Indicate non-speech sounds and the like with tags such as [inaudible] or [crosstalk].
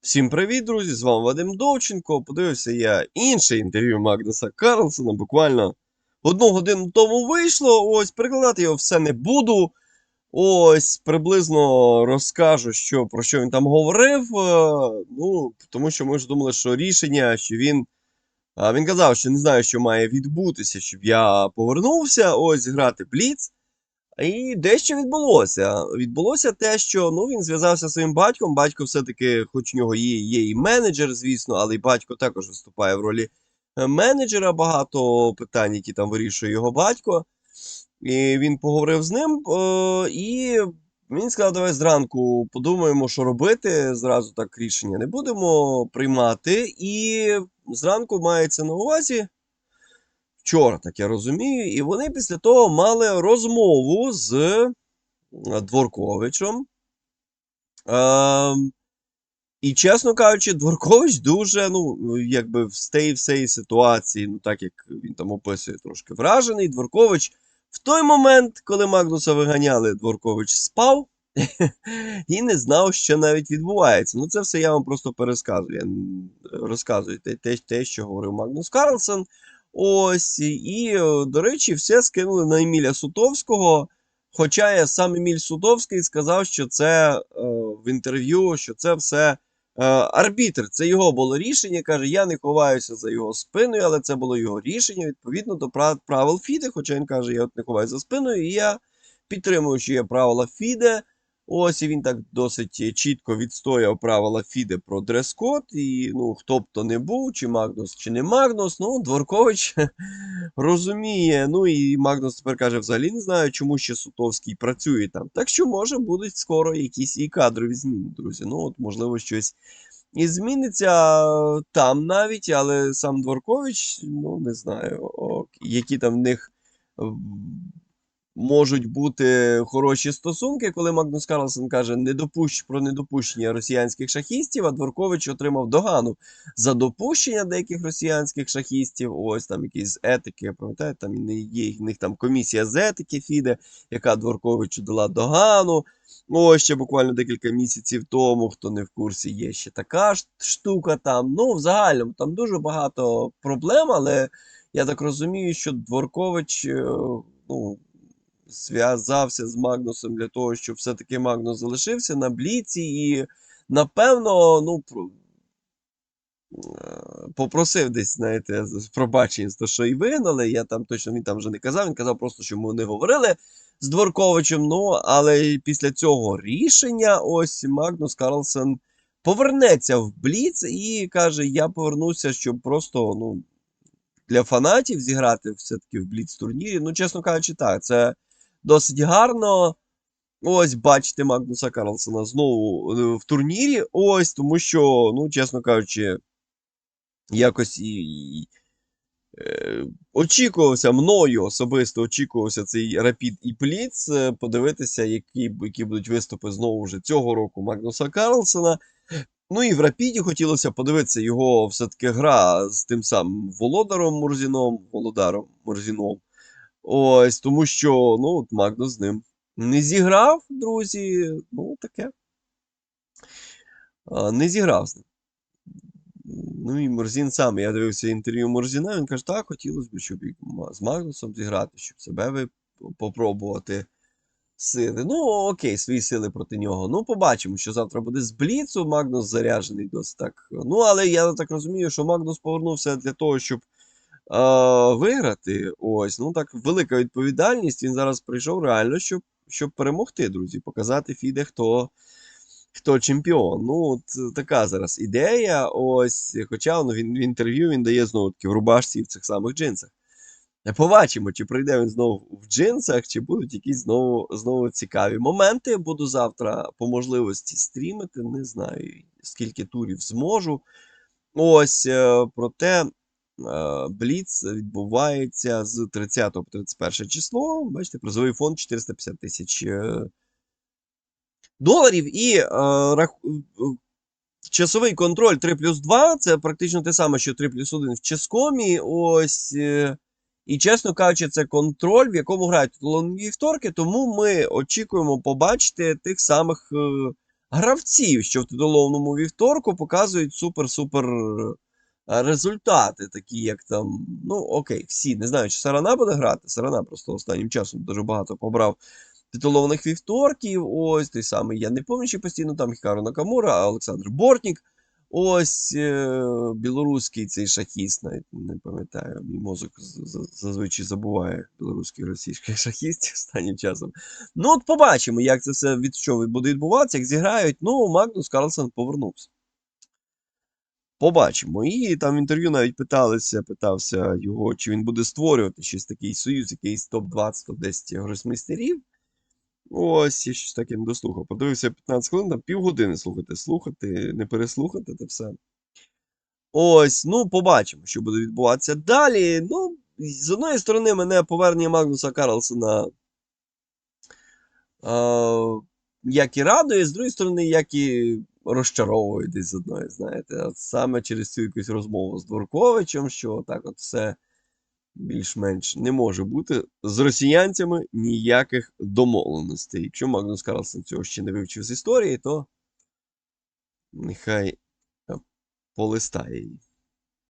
Всім привіт, друзі! З вами Вадим Довченко. Подивився я інше інтерв'ю Магнуса Карлсона. Буквально одну годину тому вийшло. Ось перекладати його все не буду. Ось приблизно розкажу, що, про що він там говорив. Е, Ну, тому що ми ж думали, що рішення, що він. Він казав, що не знаю, що має відбутися, щоб я повернувся. Ось грати Бліц. І дещо відбулося. Відбулося те, що ну, він зв'язався зі своїм батьком. Батько все-таки, хоч у нього є, є і менеджер, звісно, але й батько також виступає в ролі е, менеджера. Багато питань, які там вирішує його батько. І він поговорив з ним, е, і він сказав: давай зранку подумаємо, що робити. Зразу так рішення не будемо приймати. І зранку мається на увазі. Вчора, так я розумію, і вони після того мали розмову з е, Дворковичем. Ем, і, чесно кажучи, Дворкович дуже, ну, якби в стей всієї ситуації, ну так як він там описує, трошки вражений. Дворкович в той момент, коли Магнуса виганяли, Дворкович спав [laughs] і не знав, що навіть відбувається. Ну, це все я вам просто пересказую. Я розказую те, те, що говорив Магнус Карлсон. Ось, і, е, до речі, все скинули на Еміля Сутовського. Хоча я сам Еміль Сутовський сказав, що це е, в інтерв'ю, що це все е, арбітр. Це його було рішення. Каже, я не ховаюся за його спиною, але це було його рішення відповідно до правил Фіде. Хоча він каже, я от не ховаюся за спиною, і я підтримую, що є правила Фіде. Ось і він так досить чітко відстояв правила Фіде про дрес-код. І ну, хто б то не був, чи Магнус, чи не Магнус, ну, Дворкович [laughs] розуміє. Ну і Магнус тепер каже, взагалі не знаю, чому ще Сутовський працює там. Так що, може, будуть скоро якісь і кадрові зміни, друзі. Ну, от, можливо, щось і зміниться е, там навіть, але сам Дворкович, ну, не знаю, які там в них. Можуть бути хороші стосунки, коли Магнус Карлсон каже недопущ... про недопущення росіянських шахістів, а Дворкович отримав догану за допущення деяких росіянських шахістів. Ось там якісь етики, пам'ятаєте, там не є в них там комісія з етики Фіде, яка Дворковичу дала догану. Ось ще буквально декілька місяців тому, хто не в курсі, є ще така штука там. Ну, в загальному там дуже багато проблем, але я так розумію, що Дворкович, е, ну зв'язався з Магнусом для того, щоб все-таки Магнус залишився на бліці і, напевно, ну, е, попросив десь, знаєте, пробачення за що і вигнали. Я там точно він там вже не казав, він казав просто, що ми не говорили з Дворковичем. Ну, але після цього рішення ось Магнус Карлсен повернеться в Бліц і каже: Я повернуся, щоб просто, ну. Для фанатів зіграти все-таки в Бліц турнірі. Ну, чесно кажучи, так, це досить гарно. Ось бачите Магнуса Карлсона знову е, в турнірі. Ось, тому що, ну, чесно кажучи, якось і, і е, очікувався мною особисто очікувався цей Рапід і Пліц. е, Подивитися, які, які будуть виступи знову вже цього року Магнуса Карлсона. Ну і в Рапіді хотілося подивитися його все-таки гра з тим самим Володаром Мурзіном, Володаром Мурзіном. Ось, тому що, ну, от Магнус з ним не зіграв, друзі. Ну, таке. Не зіграв з ним. Ну і Мурзін сам. Я дивився інтерв'ю Мурзіна, він каже, так, хотілося б, щоб з Магнусом зіграти, щоб себе попробувати сили. Ну, окей, свої сили проти нього. Ну, побачимо, що завтра буде з Бліцу. Магнус заряджений досить так. Ну, але я так розумію, що Магнус повернувся для того, щоб виграти. Ось, ну так, велика відповідальність. Він зараз прийшов реально, щоб, щоб перемогти, друзі, показати Фіде, хто. Хто чемпіон? Ну, от е, така зараз ідея. Ось, хоча ну, він в інтерв'ю він дає знову таки в рубашці і в цих самих джинсах. Е, Побачимо, чи прийде він знову в джинсах, чи будуть якісь знову, знову цікаві моменти. Буду завтра по можливості стрімити. Не знаю, скільки турів зможу. Ось, е, проте. Е, Бліц відбувається з 30 по 31 число. Бачите, призовий фонд 450 тисяч е, доларів. І е, рах... часовий контроль 3 плюс 2 це практично те саме, що 3 плюс 1 в Ческомі. Ось. І, чесно кажучи, це контроль, в якому грають вівторки, тому ми очікуємо побачити тих самих гравців, що в титуловному вівторку показують супер-супер результати, такі як там. Ну, окей, всі. Не знаю, чи Сарана буде грати. Сарана просто останнім часом дуже багато побрав титулованих вівторків. Ось той самий. Я не пам'ятаю, постійно там Хікару Накамура, Олександр Бортнік. Ось е, білоруський цей шахіст, навіть не пам'ятаю, мій мозок зазвичай забуває білоруських і російських [laughs] шахістів останнім часом. Ну, от побачимо, як це все від що буде відбуватися, як зіграють. Ну, Магнус Карлсон повернувся. Побачимо. І там інтерв'ю навіть питалися, питався його, чи він буде створювати щось такий союз, якийсь топ-20, топ-10 гросмейстерів. Ось, я щось таке не дослухав. Подивився 15 хвилин, там півгодини слухати, слухати, не переслухати це все. Ось, ну, побачимо, що буде відбуватися далі. Ну, з одної сторони, мене повернення Магнуса Карлсона е, як і радує, з другої сторони, як і розчаровує десь одної, знаєте. От саме через цю якусь розмову з Дворковичем, що так от все більш-менш не може бути з росіянцями ніяких домовленостей. Якщо Магнус Карлсон цього ще не вивчив з історії, то нехай е, полистає її.